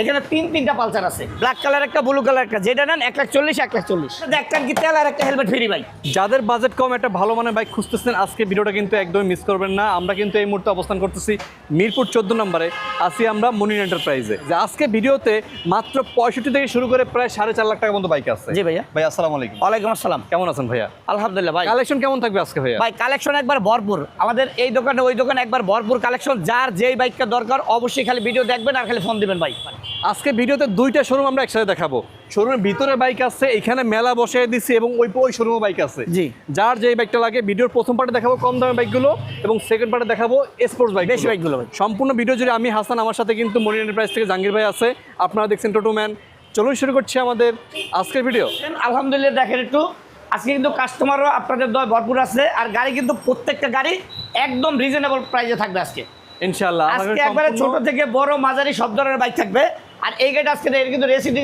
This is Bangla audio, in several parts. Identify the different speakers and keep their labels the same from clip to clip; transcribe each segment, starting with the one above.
Speaker 1: এখানে তিন তিনটা পালসার আছে। ব্ল্যাক কালার একটা ব্লু কালার একটা যেটা নেন এক লাখ চল্লিশ এক লাখ চল্লিশ। একটা কি তেল আর একটা হেলমেট ফ্রি ভাই?
Speaker 2: যাদের বাজেট কম একটা ভালো মানের বাইক খুঁজতেছেন আজকে ভিডিওটা কিন্তু একদমই মিস করবেন না। আমরা কিন্তু এই মুহূর্তে অবস্থান করতেছি মিরপুর চোদ্দ নম্বরে। আসি আমরা মনির এন্টারপ্রাইজে যে আজকে ভিডিওতে মাত্র পঁয়ষট্টি থেকে শুরু করে প্রায় সাড়ে চার লাখ টাকার মতো বাইক আছে।
Speaker 1: জি ভাইয়া।
Speaker 2: ভাই আসসালামু আলাইকুম।
Speaker 1: ওয়ালাইকুম আসসালাম।
Speaker 2: কেমন আছেন ভাইয়া?
Speaker 1: আলহামদুলিল্লাহ ভাই।
Speaker 2: কালেকশন কেমন থাকবে আজকে ভাইয়া?
Speaker 1: ভাই কালেকশন একবার ভরপুর। আমাদের এই দোকানে ওই দোকানে একবার ভরপুর কালেকশন যার যেই বাইকটা দরকার অবশ্যই খালি ভিডিও দেখবেন আর খালি ফোন দিবেন ভাই।
Speaker 2: আজকে ভিডিওতে দুইটা শোরুম আমরা একসাথে দেখাবো। শোরুমের ভিতরে বাইক আছে এখানে মেলা বসে দিছি এবং ওই ওই শোরুমে বাইক আছে।
Speaker 1: জি।
Speaker 2: যার যেই বাইকটা লাগে ভিডিওর প্রথম পার্টে দেখাবো কম দামের বাইকগুলো এবং সেকেন্ড পার্টে দেখাবো স্পোর্টস বাইক
Speaker 1: বেশি বাইকগুলো
Speaker 2: সম্পূর্ণ ভিডিও জুড়ে আমি হাসান আমার সাথে কিন্তু মনির এন্টারপ্রাইজ থেকে জাহাঙ্গীর ভাই আছে। আপনারা দেখছেন টোটো ম্যান চলুন শুরু করছি আমাদের আজকের ভিডিও
Speaker 1: আলহামদুলিল্লাহ দেখেন একটু। আজকে কিন্তু কাস্টমারও আপনাদের দয় ভরপুর আছে আর গাড়ি কিন্তু প্রত্যেকটা গাড়ি একদম রিজনেবল প্রাইসে থাকবে আজকে।
Speaker 2: ইনশাল্লাহ
Speaker 1: আজকে একবারে ছোট থেকে বড় মাঝারি সব ধরনের বাইক থাকবে। আর এই গাড়িটা আজকে এটা কিন্তু রেসিড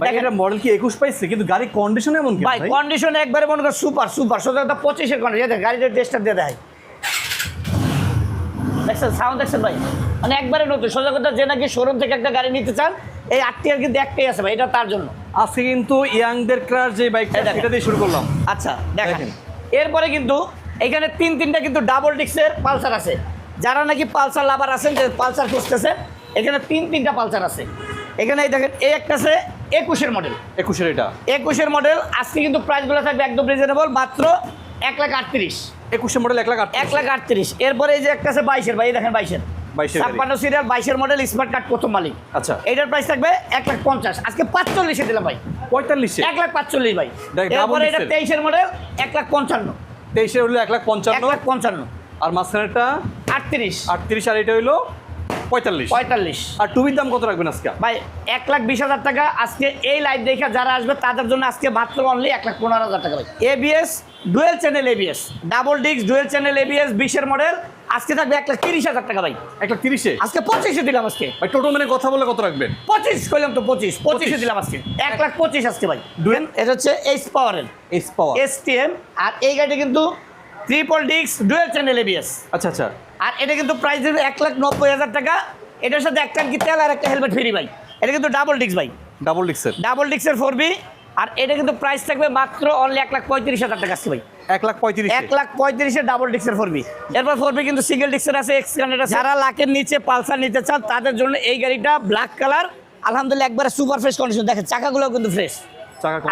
Speaker 2: ভাই এটা মডেল কি একুশ পাইছে? কিন্তু গাড়ি কন্ডিশন এমন কি
Speaker 1: ভাই কন্ডিশন একবারে মনে করেন সুপার সুপার সোজা কথা পঁচিশের কন্ডিশন গাড়িটা টেস্টার দিয়ে দেয় দেখছেন সাউন্ড দেখছেন ভাই? মানে একবারে নতুন। সোজা কথা যে নাকি শোরুম থেকে একটা গাড়ি নিতে চান এই আটটি আর কিন্তু একটাই আছে ভাই এটা তার জন্য।
Speaker 2: আজকে কিন্তু ইয়াংদের ক্রাশ যে বাইকটা এটা দিয়ে শুরু করলাম।
Speaker 1: আচ্ছা দেখেন।
Speaker 2: দেখেন।
Speaker 1: এরপরে কিন্তু এখানে তিন তিনটা কিন্তু ডাবল ডিক্সের পালসার আছে। যারা নাকি পালসার লাভার আছেন যে পালসার খুঁজতেছে এখানে তিন তিনটা পালসার আছে। এখানে এই দেখেন এই একটা আছে একুশের মডেল
Speaker 2: একুশের এটা?
Speaker 1: একুশের মডেল আজকে কিন্তু প্রাইসগুলো থাকবে একদম রিজনেবল মাত্র এক লাখ আটত্রিশ।
Speaker 2: একুশের মডেল এক লাখ আট
Speaker 1: এক লাখ আটত্রিশ। এরপরে এই যে একটা আছে বাইশের ভাই দেখেন বাইশের।
Speaker 2: 22 এর
Speaker 1: ছাপ্পান্ন সিরিয়াল বাইশের মডেল স্মার্ট কার্ড প্রথম মালিক।
Speaker 2: আচ্ছা।
Speaker 1: প্রাইস থাকবে এক লাখ পঞ্চাশ। আজকে পাঁচচল্লিশে দিলাম ভাই।
Speaker 2: পঁয়তাল্লিশে?
Speaker 1: এক লাখ পাঁচচল্লিশ ভাই। এরপরে এটা তেইশের মডেল এক লাখ পঞ্চান্ন।
Speaker 2: তেইশে হলো এক লাখ
Speaker 1: এক লাখ পঞ্চান্ন।
Speaker 2: আর মাঝখানেরটা?
Speaker 1: আটত্রিশ।
Speaker 2: আটত্রিশ আর এটা হইল পঁয়তাল্লিশ।
Speaker 1: পঁয়তাল্লিশ।
Speaker 2: আর টুবির দাম কত রাখবেন আজকে?
Speaker 1: ভাই এক লাখ বিশ হাজার টাকা। আজকে এই লাইভ দেখে যারা আসবে তাদের জন্য আজকে মাত্র অনলি এক লাখ পনেরো হাজার টাকা ভাই। ABS dual channel ABS double disc dual channel ABS বিশের মডেল আজকে থাকবে এক লাখ তিরিশ হাজার টাকা ভাই।
Speaker 2: এক লাখ তিরিশে?
Speaker 1: আজকে পঁচিশে দিলাম আজকে।
Speaker 2: ভাই টোটো মানে কথা বলে কত রাখবেন?
Speaker 1: পঁচিশ কইলাম তো পঁচিশ। পঁচিশে দিলাম আজকে। এক লাখ পঁচিশ আজকে ভাই।
Speaker 2: Dual-
Speaker 1: এটা হচ্ছে এইচ পাওয়ারের
Speaker 2: S power
Speaker 1: S T M R এই গাড়িটা কিন্তু triple disc dual channel ABS
Speaker 2: আচ্ছা আচ্ছা।
Speaker 1: আর এটা কিন্তু প্রাইস দেবে এক লাখ নব্বই হাজার টাকা। এটার সাথে একটা কি তেল আর একটা হেলমেট ফ্রি ভাই। এটা কিন্তু ডাবল ডিস্ক ভাই।
Speaker 2: ডাবল ডিক্সের
Speaker 1: ডাবল ডিস্কের ফোর বি আর এটা কিন্তু প্রাইস থাকবে মাত্র অনলি এক লাখ পঁয়ত্রিশ হাজার টাকা আসছে ভাই।
Speaker 2: এক লাখ পঁয়ত্রিশ
Speaker 1: এক লাখ পঁয়ত্রিশের ডাবল ডিস্কের ফোর বি এরপর ফোর বি কিন্তু সিঙ্গেল ডিস্কের আছে এক্স আছে। যারা লাখের নিচে পালসার নিতে চান তাদের জন্য এই গাড়িটা ব্ল্যাক কালার আলহামদুলিল্লাহ একবারে সুপার ফ্রেশ কন্ডিশন দেখেন চাকাগুলো কিন্তু ফ্রেশ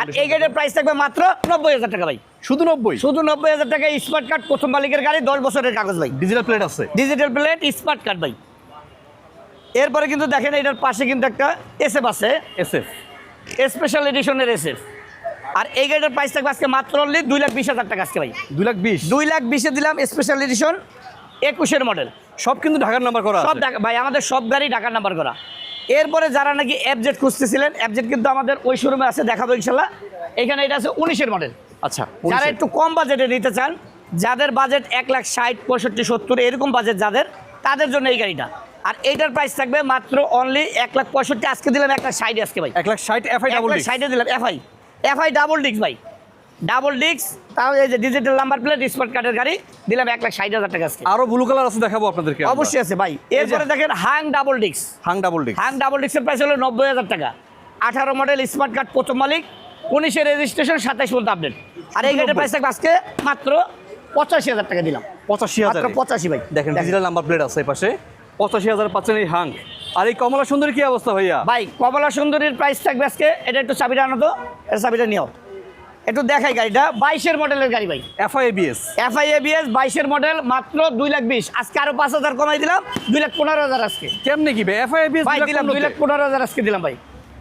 Speaker 1: আর এই গাড়ির প্রাইস থাকবে মাত্র নব্বই হাজার টাকা ভাই।
Speaker 2: শুধু নব্বই?
Speaker 1: শুধু নব্বই হাজার টাকা স্মার্ট কার্ড প্রথম মালিকের গাড়ি দশ বছরের কাগজ ভাই।
Speaker 2: ডিজিটাল প্লেট আছে।
Speaker 1: ডিজিটাল প্লেট স্মার্ট কার্ড ভাই। এরপরে কিন্তু দেখেন এটার পাশে কিন্তু একটা এসএফ আছে।
Speaker 2: এস এফ
Speaker 1: স্পেশাল এডিশনের এসএফ আর এই গাড়িটার প্রাইস থাকবে আজকে মাত্র অনলি দুই লাখ বিশ হাজার টাকা আজকে ভাই।
Speaker 2: দুই লাখ বিশ?
Speaker 1: দুই লাখ বিশে দিলাম স্পেশাল এডিশন একুশের মডেল
Speaker 2: সব কিন্তু ঢাকার নাম্বার করা
Speaker 1: সব ভাই আমাদের সব গাড়ি ঢাকার নাম্বার করা। এরপরে যারা নাকি অ্যাবজেট খুঁজতেছিলেন অ্যাবজেট কিন্তু আমাদের ওই শোরুমে আছে দেখাবো ইনশাল্লাহ। এখানে এটা আছে উনিশের মডেল
Speaker 2: আচ্ছা
Speaker 1: যারা একটু কম বাজেটে নিতে চান যাদের বাজেট এক লাখ ষাট পঁয়ষট্টি সত্তর এরকম বাজেট যাদের তাদের জন্য এই গাড়িটা। আর এইটার প্রাইস থাকবে মাত্র অনলি এক লাখ পঁয়ষট্টি আজকে দিলাম এক লাখ ষাট আজকে ভাই।
Speaker 2: এক লাখ ষাট এফআই ডাবল ডিক্স
Speaker 1: ষাটে দিলাম এফআই এফআই ডাবল ডিস্ক ভাই। ডাবল ডিস্ক তাও এই যে ডিজিটাল নাম্বার প্লেট স্মার্ট কার্ডের গাড়ি দিলাম এক লাখ ষাট হাজার টাকা আজকে।
Speaker 2: আরও ব্লু কালার আছে দেখাবো আপনাদেরকে
Speaker 1: অবশ্যই আছে ভাই। এরপরে দেখেন Hang double disc
Speaker 2: Hang double ডিক্স
Speaker 1: হাং ডাবল ডিস্কের প্রাইস হলো নব্বই হাজার টাকা। আঠারো মডেল স্মার্ট কার্ড প্রথম মালিক উনিশের রেজিস্ট্রেশন সাতাইশ পর্যন্ত আপডেট আর এই গাড়ির প্রাইস থাকবে আজকে মাত্র পঁচাশি হাজার টাকা দিলাম।
Speaker 2: পঁচাশি হাজার।
Speaker 1: পঁচাশি ভাই
Speaker 2: দেখেন ডিজিটাল নাম্বার প্লেট আছে এই পাশে। পঁচাশি হাজার পাচ্ছেন এই হাং। আর এই কমলা সুন্দরী কি অবস্থা ভাইয়া?
Speaker 1: ভাই কমলা সুন্দরীর প্রাইস থাকবে আজকে এটা একটু চাবিটা আনো তো এটা চাবিটা নিও। একটু দেখাই গাড়িটা বাইশের মডেলের গাড়ি ভাই।
Speaker 2: এফআই এবিএস
Speaker 1: এফআই এবিএস বাইশের মডেল মাত্র দুই লাখ বিশ। আজকে আরও পাঁচ হাজার কমাই দিলাম দুই লাখ পনেরো হাজার আজকে।
Speaker 2: কেমনে কি ভাই? এফআই এবিএস
Speaker 1: দিলাম দুই লাখ পনেরো হাজার আজকে দিলাম ভাই।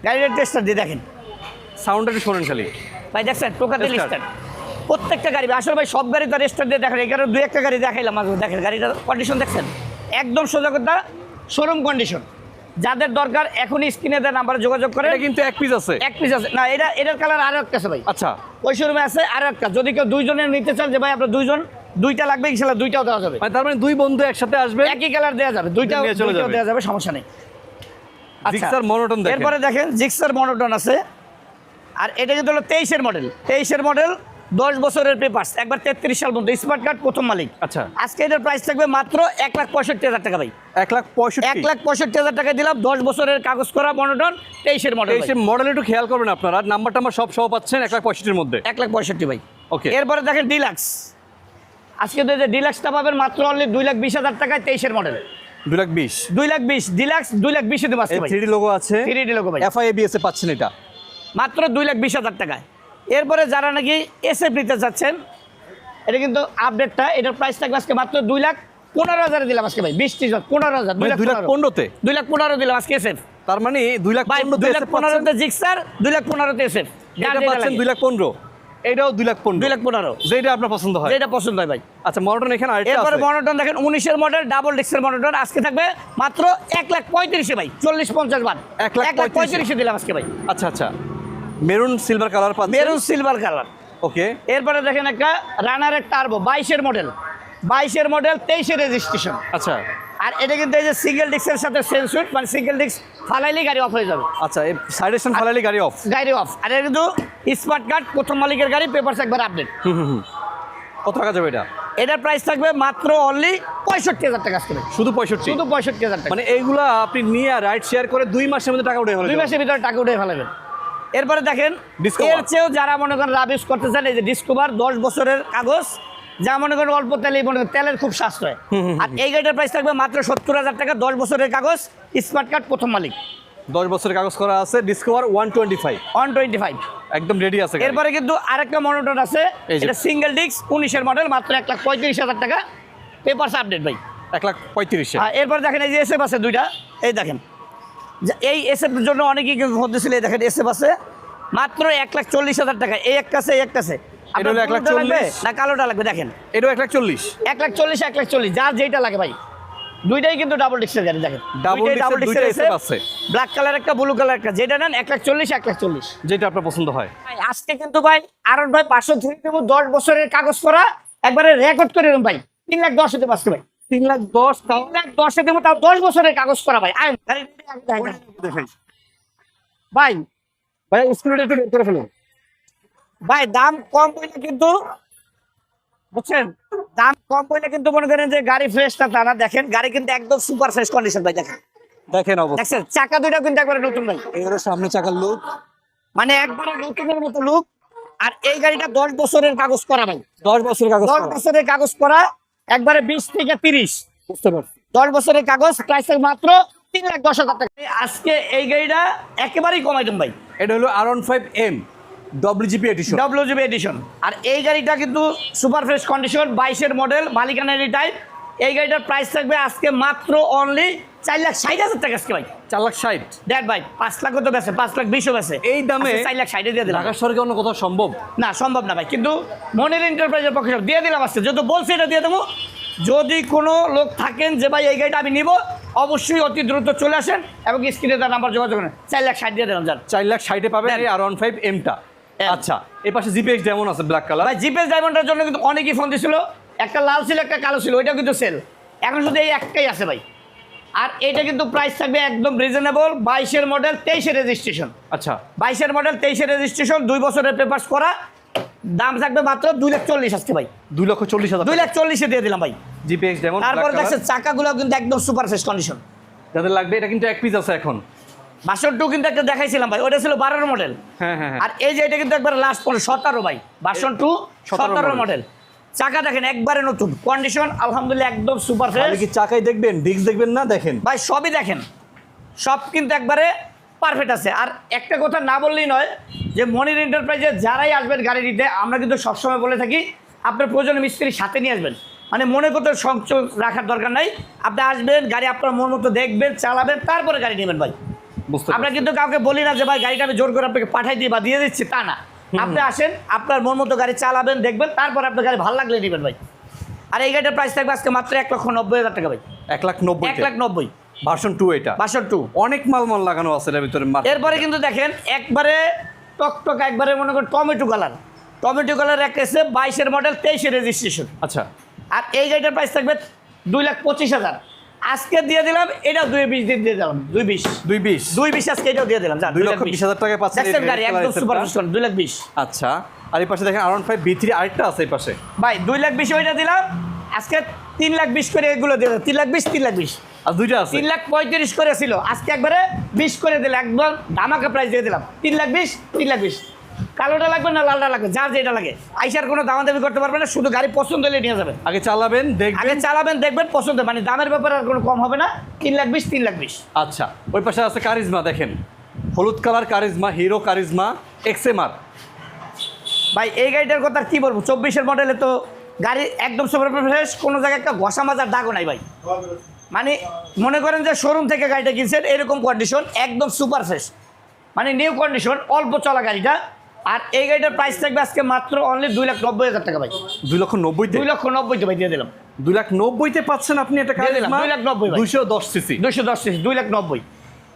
Speaker 1: গাড়ির টেস্টার দিয়ে দেখেন।
Speaker 2: সাউন্ডটা একটু শোনেন খালি।
Speaker 1: ভাই দেখছেন টোকাতে
Speaker 2: Restart।
Speaker 1: প্রত্যেকটা গাড়ি ভাই, আসলে ভাই সব গাড়ি তো রেস্টার দিয়ে দেখেন এখানে দুই একটা গাড়ি দেখাইলাম মাঝে দেখেন গাড়িটার কন্ডিশন দেখছেন? একদম সোজা কথা শোরুম কন্ডিশন যাদের দরকার এখনই স্ক্রিনে দেওয়া নাম্বারে যোগাযোগ করে
Speaker 2: কিন্তু এক পিস আছে।
Speaker 1: এক পিস আছে। না এটা এটার কালার আরও একটা আছে ভাই।
Speaker 2: আচ্ছা।
Speaker 1: ওই শোরুমে আছে আরও একটা। যদি কেউ দুইজনের নিতে চান যে ভাই আপনার দুইজন দুইটা লাগবে ইনশাল্লাহ দুইটাও দেওয়া যাবে।
Speaker 2: মানে তার মানে দুই বন্ধু একসাথে আসবে?
Speaker 1: একই কালার দেওয়া যাবে। দুইটাও। দেওয়া যাবে সমস্যা নেই। আচ্ছা,
Speaker 2: জিক্সার মনোটন দেখেন।
Speaker 1: এরপরে দেখেন জিক্সার মনোটন আছে। আর এটা কিন্তু হলো তেইশের মডেল তেইশের মডেল দশ বছরের পেপার্স একবার তেত্রিশ সাল পর্যন্ত। স্মার্ট কার্ড প্রথম মালিক।
Speaker 2: আচ্ছা।
Speaker 1: আজকে এটার প্রাইস থাকবে মাত্র এক লাখ পঁয়ষট্টি হাজার টাকা ভাই।
Speaker 2: এক লাখ পঁয়ষট্টি?
Speaker 1: এক লাখ পঁয়ষট্টি হাজার টাকা দিলাম দশ বছরের কাগজ করা মনোটন তেইশের মডেল
Speaker 2: এই মডেল একটু খেয়াল করবেন আপনারা। নাম্বার টাম্বার সব সহ পাচ্ছেন এক লাখ পঁয়ষট্টির মধ্যে।
Speaker 1: এক লাখ পঁয়ষট্টি ভাই।
Speaker 2: ওকে।
Speaker 1: এরপরে দেখেন ডিলাক্স আজকে তো যে ডিলাক্সটা পাবেন মাত্র অনলি দুই লাখ বিশ হাজার টাকায় তেইশের মডেল
Speaker 2: দুই লাখ বিশ।
Speaker 1: দুই লাখ বিশ। ডিলাক্স দুই লাখ বিশে দেবো
Speaker 2: থ্রি লোগো আছে।
Speaker 1: থ্রি ডি লোক ভাই।
Speaker 2: এফআই এবিএস এ পাচ্ছেন এটা।
Speaker 1: মাত্র দুই লাখ বিশ হাজার টাকায় এরপরে যারা নাকি এসএফ নিতে চাচ্ছেন এটা কিন্তু আপডেটটা এটার প্রাইস থাকবে আজকে মাত্র দুই লাখ পনেরো হাজারে দিলাম আজকে ভাই বিশ ত্রিশ পনেরো হাজার
Speaker 2: মানে দুই লাখ পনেরোতে
Speaker 1: দুই লাখ পনেরো দিলাম আজকে এসএফ
Speaker 2: তার মানে দুই লাখ
Speaker 1: দুই লাখ পনেরোতে জিক্সার দুই লাখ পনেরোতে এসএফ
Speaker 2: পাচ্ছেন দুই লাখ পনেরো এটাও দুই লাখ পনেরো
Speaker 1: দুই লাখ পনেরো
Speaker 2: যেটা আপনার পছন্দ হয়
Speaker 1: যেটা পছন্দ হয় ভাই
Speaker 2: আচ্ছা মডেল এখানে
Speaker 1: এরপরে মনোটন দেখেন উনিশের মডেল ডাবল ডিক্সের মনোটন আজকে থাকবে মাত্র এক লাখ পঁয়ত্রিশে ভাই চল্লিশ পঞ্চাশ বার
Speaker 2: এক লাখ। পঁয়ত্রিশে
Speaker 1: দিলাম আজকে ভাই
Speaker 2: আচ্ছা আচ্ছা মেরুন সিলভার কালার পাচ্ছেন?
Speaker 1: মেরুন সিলভার কালার
Speaker 2: ওকে
Speaker 1: এরপরে দেখেন একটা রানারের টার্বো বাইশের মডেল বাইশের মডেল তেইশের রেজিস্ট্রেশন
Speaker 2: আচ্ছা।
Speaker 1: আর এটা কিন্তু এই যে সিঙ্গেল ডিস্কের সাথে সেন্সুইট মানে সিঙ্গেল ডিস্ক ফালাইলেই গাড়ি অফ হয়ে যাবে।
Speaker 2: আচ্ছা এই সাইড স্ট্যান্ড গাড়ি অফ
Speaker 1: গাড়ি অফ আর এটা কিন্তু স্মার্ট কার্ড প্রথম মালিকের গাড়ি পেপারস একবার আপডেট
Speaker 2: হুম হুম হুম। কত টাকা যাবে এটা?
Speaker 1: এটার প্রাইস থাকবে মাত্র অনলি পঁয়ষট্টি হাজার টাকা আসবে
Speaker 2: শুধু পঁয়ষট্টি?
Speaker 1: শুধু পঁয়ষট্টি হাজার টাকা।
Speaker 2: মানে এইগুলা আপনি নিয়ে রাইড শেয়ার করে দুই মাসের মধ্যে টাকা উঠে
Speaker 1: দুই মাসের ভিতরে টাকা উঠে ফেলাবেন। এরপরে দেখেন। এর চেয়েও যারা মনে করেন রাবিশ করতে চান এই যে ডিসকভার দশ বছরের কাগজ যা মনে করেন অল্প তেলে মনে করেন তেলের খুব সাশ্রয়। আর এই গাড়িটার প্রাইস থাকবে মাত্র সত্তর হাজার টাকা দশ বছরের কাগজ স্মার্ট কার্ড প্রথম মালিক।
Speaker 2: দশ বছরের কাগজ করা আছে Discover one twenty five
Speaker 1: one twenty five
Speaker 2: একদম রেডি আছে
Speaker 1: এরপরে কিন্তু আরেকটা মনোটন আছে এটা সিঙ্গেল ডিস্ক উনিশের মডেল মাত্র এক লাখ পঁয়ত্রিশ হাজার টাকা। পেপারস আপডেট ভাই।
Speaker 2: এক লাখ পঁয়ত্রিশে।
Speaker 1: আর এরপর দেখেন এই যে এসএফ আছে দুইটা এই দেখেন। এই এসএফ এর জন্য অনেকেই কিন্তু ফোন দিয়েছিল দেখেন এসএফ আছে। মাত্র এক লাখ চল্লিশ হাজার টাকা। এই একটা আছে এই একটা আছে? না কালোটা লাগবে দেখেন।
Speaker 2: এটাও এক লাখ চল্লিশ।
Speaker 1: এক লাখ চল্লিশ এক লাখ চল্লিশ যার যেটা লাগে ভাই। দুইটাই কিন্তু ডাবল ডিস্কের গাড়ি দেখেন।
Speaker 2: দুইটা SF আছে।
Speaker 1: ব্ল্যাক কালার একটা ব্লু কালার একটা। যেটা নেন এক লাখ চল্লিশ এক লাখ চল্লিশ।
Speaker 2: যেটা আপনার পছন্দ হয়।
Speaker 1: আজকে কিন্তু ভাই আরন ভাই পাঁচশো ধরে দেবো দশ বছরের কাগজ করা একবারে রেকর্ড করে ভাই। তিন লাখ দশ হতে পারছে ভাই।
Speaker 2: তিন লাখ দশ
Speaker 1: তিন লাখ দশে দেবো তাও দশ বছরের কাগজ করা ভাই। ভাই ভাই স্কুলটা একটু করে ফেলুন ভাই দাম কম কিন্তু বুঝছেন? দাম কম কিন্তু মনে করেন যে গাড়ি ফ্রেশটা দেখেন গাড়ি কিন্তু একদম সুপার ফ্রেশ কন্ডিশন ভাই দেখেন।
Speaker 2: দেখেন অবস্থা।
Speaker 1: চাকা দুইটা কিন্তু একবারে নতুন ভাই।
Speaker 2: সামনে চাকার লোক
Speaker 1: মানে একবারে নতুনের মতো লুক আর এই গাড়িটা দশ বছরের কাগজ করা ভাই।
Speaker 2: দশ বছরের কাগজ
Speaker 1: দশ বছরের কাগজ করা একবারে বিশ থেকে তিরিশ।
Speaker 2: বুঝতে পারছি
Speaker 1: দশ বছরের কাগজ প্রাইস মাত্র তিন লাখ দশ হাজার টাকা। আজকে এই গাড়িটা একেবারেই কমাই দেন ভাই।
Speaker 2: এটা হলো R one five M WGP edition
Speaker 1: edition আর এই গাড়িটা কিন্তু সুপার ফ্রেশ কন্ডিশন বাইশের মডেল মালিকানারি টাইপ এই গাড়িটার প্রাইস থাকবে আজকে মাত্র অনলি চার লাখ ষাট হাজার টাকা আজকে ভাই।
Speaker 2: চার লাখ ষাট।
Speaker 1: দেখ ভাই পাঁচ লাখও তো বেছে পাঁচ লাখ বিশও বেছে
Speaker 2: এই দামে
Speaker 1: চার লাখ ষাটে দিয়ে দিলাম।
Speaker 2: ঢাকা শহরে অন্য কোথাও সম্ভব?
Speaker 1: না সম্ভব না ভাই কিন্তু মনের এন্টারপ্রাইজের পক্ষে দিয়ে দিলাম আজকে। যেহেতু বলছি এটা দিয়ে দেবো। যদি কোনো লোক থাকেন যে ভাই এই গাড়িটা আমি নিব অবশ্যই অতি দ্রুত চলে আসেন এবং স্ক্রিনে তার নাম্বার যোগাযোগ করেন। চার লাখ ষাট দিয়ে দিলাম যান।
Speaker 2: চার লাখ ষাটে পাবেন আর ওয়ান ফাইভ এমটা আচ্ছা এই পাশে জিপিএক্স যেমন আছে ব্ল্যাক কালার
Speaker 1: ভাই জিপিএস ডায়মন্ডের জন্য কিন্তু অনেকেই ফোন দিছিল। একটা লাল ছিল একটা কালো ছিল ওইটাও কিন্তু সেল এখন শুধু এই একটাই আছে ভাই। আর এটা কিন্তু প্রাইস থাকবে একদম রিজনেবল বাইশের মডেল তেইশে রেজিস্ট্রেশন
Speaker 2: আচ্ছা।
Speaker 1: বাইশের মডেল তেইশে রেজিস্ট্রেশন দুই বছরের পেপার্স করা। দাম থাকবে মাত্র দুই লাখ চল্লিশ আজকে ভাই।
Speaker 2: দুই লক্ষ চল্লিশ হাজার
Speaker 1: দুই লাখ চল্লিশে দিয়ে দিলাম ভাই।
Speaker 2: জিপিএক্স যেমন
Speaker 1: তারপরে দেখছেন চাকাগুলো কিন্তু একদম সুপার ফ্রেশ কন্ডিশন
Speaker 2: যাদের লাগবে এটা কিন্তু এক পিস আছে এখন।
Speaker 1: বাসন টু কিন্তু একটা দেখাইছিলাম ভাই ওটা ছিল বারোর মডেল
Speaker 2: হ্যাঁ হ্যাঁ হ্যাঁ।
Speaker 1: আর এই যে এটা কিন্তু একবার লাস্ট পরে সতেরো ভাই। বাসন টু সতেরো মডেল চাকা দেখেন একবারে নতুন। কন্ডিশন আলহামদুলিল্লাহ একদম সুপার ফ্রেশ
Speaker 2: কি চাকাই দেখবেন ডিস্ক দেখবেন না দেখেন?
Speaker 1: ভাই সবই দেখেন। সব কিন্তু একবারে পারফেক্ট আছে। আর একটা কথা না বললেই নয় যে মনির এন্টারপ্রাইজে যারাই আসবেন গাড়ি নিতে আমরা কিন্তু সবসময় বলে থাকি আপনার প্রয়োজনে মিস্ত্রি সাথে নিয়ে আসবেন। মানে মনে করতে সংযোগ রাখার দরকার নাই। আপনি আসবেন গাড়ি আপনার মন মতো দেখবেন চালাবেন তারপরে গাড়ি নেবেন ভাই। আমরা কিন্তু কাউকে বলি না যে ভাই গাড়িটা আমি জোর করে আপনাকে পাঠাই দিই বা দিয়ে দিচ্ছি তা না। আপনি আসেন আপনার মন মতো গাড়ি চালাবেন দেখবেন তারপর আপনার গাড়ি ভালো লাগলে নেবেন ভাই। আর এই গাড়িটার প্রাইস থাকবে আজকে মাত্র এক লক্ষ নব্বই হাজার টাকা ভাই।
Speaker 2: এক লাখ নব্বই
Speaker 1: এক লাখ নব্বই।
Speaker 2: ভার্সন টু এটা।
Speaker 1: বাসর টু
Speaker 2: অনেক মাল মাল লাগানো আছে এর ভিতরে
Speaker 1: এরপরে কিন্তু দেখেন একবারে টকটক একবারে মনে করেন টমেটো কালার টমেটো কালার এক এসে বাইশের মডেল তেইশের রেজিস্ট্রেশন
Speaker 2: আচ্ছা।
Speaker 1: আর এই গাড়িটার প্রাইস থাকবে দুই লাখ পঁচিশ হাজার। আজকে দিয়ে দিলাম এটা দুই বিশ দিয়ে দিয়ে দিলাম দুই বিশ।
Speaker 2: দুই বিশ?
Speaker 1: দুই বিশ আজকে এটাও দিয়ে দিলাম
Speaker 2: দুই লক্ষ বিশ। হাজার টাকায় পাচ্ছেন
Speaker 1: দেখছেন গাড়ি একদম সুপার
Speaker 2: টা?
Speaker 1: দুই লাখ বিশ।
Speaker 2: আচ্ছা আর এই পাশে দেখেন আর ফাইভ বি থ্রি আরেকটা আছে এই পাশে।
Speaker 1: ভাই দুই লাখ বিশ ওইটা দিলাম আজকে তিন লাখ বিশ করে এগুলো দিয়ে দিলাম। তিন লাখ বিশ তিন লাখ বিশ।
Speaker 2: আর দুইটা আছে?
Speaker 1: তিন লাখ পঁয়ত্রিশ করে ছিল আজকে একবারে বিশ করে দিলাম একদম ধামাকা প্রাইস দিয়ে দিলাম তিন লাখ বিশ তিন লাখ বিশ। কালোটা লাগবে না লালটা লাগবে? যার যেটা লাগে। আইসার কোনো দামা দাবি করতে পারবে না শুধু গাড়ি পছন্দ হলে নিয়ে যাবেন।
Speaker 2: আগে চালাবেন দেখবেন।
Speaker 1: আগে চালাবেন দেখবেন পছন্দ। মানে দামের ব্যাপারে আর কোনো কম হবে না। তিন লাখ বিশ তিন লাখ বিশ।
Speaker 2: আচ্ছা ওই পাশে আছে কারিজমা দেখেন। হলুদ colour charisma hero Karizma XMR.
Speaker 1: ভাই এই গাড়িটার কথা কি বলব? চব্বিশের মডেলে তো গাড়ি একদম সুপার ফ্রেশ কোনো জায়গায় একটা ঘষা মাজার দাগও নাই ভাই। মানে মনে করেন যে শোরুম থেকে গাড়িটা কিনছেন এরকম কন্ডিশন একদম সুপার ফ্রেশ মানে নিউ কন্ডিশন অল্প চলা গাড়িটা। আর এই গাড়িটার প্রাইস থাকবে আজকে মাত্র অনলি দুই লাখ নব্বই হাজার টাকা ভাই।
Speaker 2: দুই লক্ষ নব্বই
Speaker 1: দুই লক্ষ নব্বইতে ভাই দিয়ে দিলাম।
Speaker 2: দুই লাখ নব্বইতে পাচ্ছেন আপনি একটা
Speaker 1: দিয়ে দিলাম, দুই লাখ নব্বই।
Speaker 2: দুইশো দশ সিসি
Speaker 1: দুশো দশ সিসি দুই লাখ নব্বই।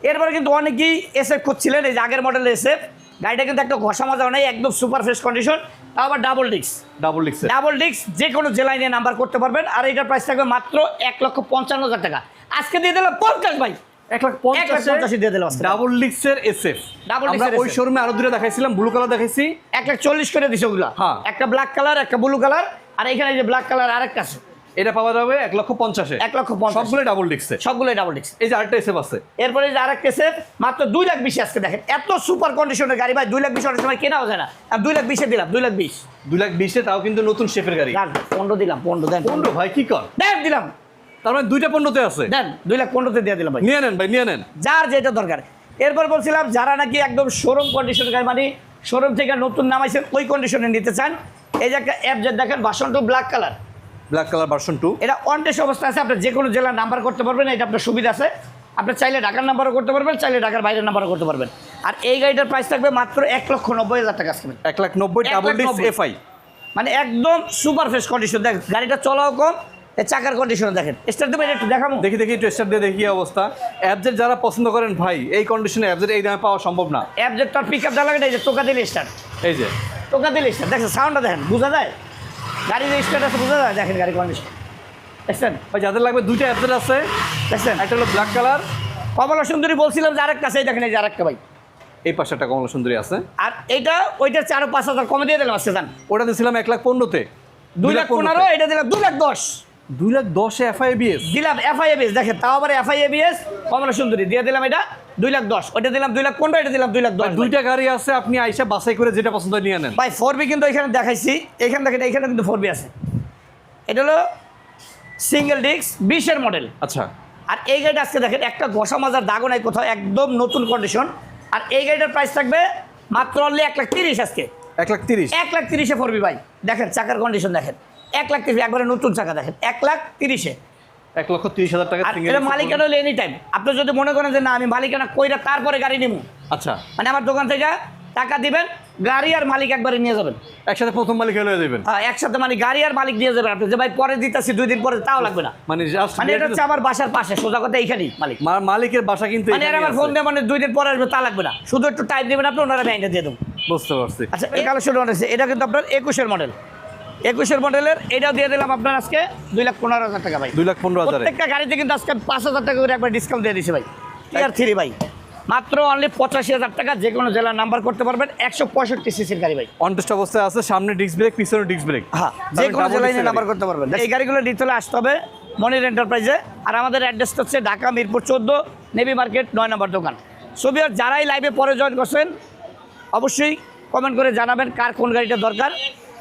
Speaker 1: এরপরে কিন্তু অনেকেই এসএফ করছিলেন এই যে আগের মডেলের এসএফ গাড়িটা কিন্তু একটা ঘষা মাজা নেই একদম সুপার ফ্রেশ কন্ডিশন আবার ডাবল ডিস্ক
Speaker 2: ডাবল ডিক্সের
Speaker 1: ডাবল ডিস্ক যে কোনো জেলায় নিয়ে নাম্বার করতে পারবেন আর এটার প্রাইস থাকবে মাত্র এক লক্ষ পঞ্চান্ন হাজার টাকা। আজকে দিয়ে দিলাম পঞ্চাশ ভাই।
Speaker 2: এক লাখ
Speaker 1: এক লাখ পঞ্চাশে দিয়ে দিলাম
Speaker 2: ডাবল ডিক্সের এসএফ
Speaker 1: Double
Speaker 2: আমরা ওই শোরুমে আরও দুটো দেখাইছিলাম ব্লু কালার দেখাইছি।
Speaker 1: এক লাখ চল্লিশ করে দিছে ওগুলা।
Speaker 2: হ্যাঁ।
Speaker 1: একটা ব্ল্যাক কালার একটা ব্লু কালার আর এখানে যে ব্ল্যাক কালার আরেকটা আছে।
Speaker 2: এটা পাওয়া যাবে এক লক্ষ পঞ্চাশে।
Speaker 1: এক লক্ষ পঞ্চাশ।
Speaker 2: সবগুলো ডাবল
Speaker 1: ডাবল ডিস্ক
Speaker 2: এই যে আরেকটা এসএফ আছে।
Speaker 1: এরপরে যে আরেকটা সেফ মাত্র দুই লাখ বিশে আজকে দেখেন। এত সুপার কন্ডিশনের গাড়ি ভাই দুই লাখ বিশ অনেক সময় কেনাও যায় না। আর দুই লাখ বিশে দিলাম দুই লাখ বিশ।
Speaker 2: দুই লাখ বিশে তাও কিন্তু নতুন শেফের গাড়ি।
Speaker 1: পনেরো দিলাম পনেরো দেন।
Speaker 2: পনেরো ভাই কি কর?
Speaker 1: দেন দিলাম।
Speaker 2: তার মানে দুইটা পনেরোতে আছে।
Speaker 1: দেন দুই লাখ পনেরোতে দিয়ে দিলাম ভাই।
Speaker 2: নিয়ে নেন ভাই নিয়ে নেন।
Speaker 1: যার যেটা দরকার। এরপর বলছিলাম যারা নাকি একদম শোরুম কন্ডিশন গাড়ি মানে শোরুম থেকে নতুন নামাইছেন ওই কন্ডিশনে নিতে চান এই যে একটা অ্যাপ যে দেখেন version two black colour
Speaker 2: black colour version two
Speaker 1: এটা অনটেস অবস্থা আছে আপনার যে কোনো জেলার নাম্বার করতে পারবেন এটা আপনার সুবিধা আছে। আপনার চাইলে ঢাকার নাম্বারও করতে পারবেন চাইলে ঢাকার বাইরের নাম্বারও করতে পারবেন। আর এই গাড়িটার প্রাইস থাকবে মাত্র এক লক্ষ নব্বই হাজার টাকা আজকে
Speaker 2: এক লাখ নব্বই ডাবল
Speaker 1: নব্বই।
Speaker 2: এফআই
Speaker 1: মানে একদম সুপার ফ্রেশ কন্ডিশন দেখ গাড়িটা চলাও কম চাকার কন্ডিশন দেখেন। স্টার্ট দেবেন একটু দেখাবো
Speaker 2: দেখি দেখি একটু স্টার দিয়ে দেখি অবস্থা। অ্যাপজেট যারা পছন্দ করেন ভাই এই কন্ডিশনে অ্যাপজেট এই দামে পাওয়া সম্ভব না।
Speaker 1: যে তার পিক আপ যা লাগে না, এই যে টোকা দিলে স্টার্ট
Speaker 2: এই যে।
Speaker 1: টোকা দিলে স্টার্ট দেখছেন সাউন্ডটা দেখেন বোঝা যায়? গাড়ির স্টার্ট আছে বোঝা যায়? দেখেন গাড়ি কন্ডিশন দেখছেন?
Speaker 2: ভাই যাদের লাগবে দুইটা অ্যাপজেট আছে।
Speaker 1: দেখছেন?
Speaker 2: একটা হলো ব্ল্যাক কালার
Speaker 1: কমলা সুন্দরী বলছিলাম যে আরেকটা আছে দেখেন এই যে আরেকটা ভাই।
Speaker 2: এই পাশে একটা কমলা সুন্দরী আছে।
Speaker 1: আর এইটা ওইটা চার পাঁচ হাজার কমে দিয়ে দিলাম আজকে যান
Speaker 2: ওটা দিয়েছিলাম এক লাখ পনেরোতে।
Speaker 1: দুই লাখ পনেরো এটা দিলাম দুই লাখ দশ।
Speaker 2: দুই লাখ দশে এফআই বিএস
Speaker 1: দিলাম এফআইএবিএস দেখেন তাও আবার এফআইএবিএস কমলা সুন্দরী দিয়ে দিলাম এটা দুই লাখ দশ ওইটা দিলাম দুই লাখ পনেরো এটা দিলাম দুই লাখ দশ দুইটা
Speaker 2: গাড়ি আছে আপনি আইসা বাছাই করে যেটা পছন্দ নিয়ে নেন।
Speaker 1: ভাই ফোর বি কিন্তু এখানে দেখাইছি এখানে দেখেন এখানে কিন্তু ফোর বি আছে। এটা হলো সিঙ্গেল ডিস্ক বিশের মডেল
Speaker 2: আচ্ছা।
Speaker 1: আর এই গাড়িটা আজকে দেখেন একটা ঘষা মাজার দাগও নাই কোথাও একদম নতুন কন্ডিশন আর এই গাড়িটার প্রাইস থাকবে মাত্র অনলি এক লাখ তিরিশ আজকে।
Speaker 2: এক লাখ তিরিশ।
Speaker 1: এক লাখ তিরিশে পড়বি ভাই। দেখেন চাকার কন্ডিশন দেখেন। এক লাখ তিরিশ একবারে নতুন চাকা দেখেন এক লাখ তিরিশে।
Speaker 2: এক লক্ষ তিরিশ হাজার টাকা
Speaker 1: এটা মালিকানা হলে এনি টাইম আপনি যদি মনে করেন যে না আমি মালিকানা কইরা তারপরে গাড়ি নিব।
Speaker 2: আচ্ছা।
Speaker 1: মানে আমার দোকান থেকে টাকা দিবেন গাড়ি আর মালিক একবারে নিয়ে যাবেন।
Speaker 2: একসাথে প্রথম মালিক হয়ে দেবেন
Speaker 1: হ্যাঁ, একসাথে মানে গাড়ি আর মালিক নিয়ে যাবেন আপনি। যে ভাই পরে দিতেছি দুই দিন পরে তাও লাগবে না।
Speaker 2: মানে
Speaker 1: মানে এটা হচ্ছে আমার বাসার পাশে সোজা কথা এইখানেই মালিক।
Speaker 2: মালিকের বাসা কিন্তু
Speaker 1: মানে আমার ফোন দিয়ে মানে দুই দিন পরে আসবে তা লাগবে না। শুধু একটু টাইম দেবেন আপনি ওনারা ব্যাংকে দিয়ে দেবো।
Speaker 2: বুঝতে পারছি।
Speaker 1: আচ্ছা এই কালেকশন আছে। এটা কিন্তু আপনার একুশের মডেল একুশের মডেলের এটাও দিয়ে দিলাম আপনার আজকে দুই লাখ পনেরো হাজার টাকা ভাই।
Speaker 2: দুই লাখ পনেরো হাজারে।
Speaker 1: প্রত্যেকটা গাড়িতে কিন্তু আজকে পাঁচ হাজার টাকা করে একবার ডিসকাউন্ট দিয়ে দিছে ভাই। টিয়ার থ্রি ভাই। মাত্র অনলি পঁচাশি হাজার টাকা যে কোনো জেলার নাম্বার করতে পারবেন একশো পঁয়ষট্টি সিসির গাড়ি ভাই।
Speaker 2: অনটেস্ট অবস্থায় আছে সামনে ডিস্ক ব্রেক পিছনে ডিস্ক ব্রেক
Speaker 1: হ্যাঁ যে কোনো জেলায় নাম্বার করতে পারবেন। এই গাড়িগুলো নিতে হলে আসতে হবে মনির এন্টারপ্রাইজে আর আমাদের অ্যাড্রেসটা হচ্ছে ঢাকা মিরপুর চোদ্দ নেভি মার্কেট নয় নম্বর দোকান। ছবি আর যারাই লাইভে পরে জয়েন করছেন অবশ্যই কমেন্ট করে জানাবেন কার কোন গাড়িটা দরকার।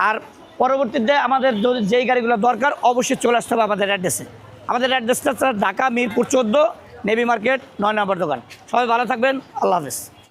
Speaker 1: আর পরবর্তীতে আমাদের যেই গাড়িগুলো দরকার, অবশ্যই চলে আসতে হবে আমাদের অ্যাড্রেসে আমাদের অ্যাড্রেসটা ঢাকা, মিরপুর, চোদ্দ নেভি মার্কেট নয় নম্বর দোকান। সবাই ভালো থাকবেন, আল্লাহ হাফেজ।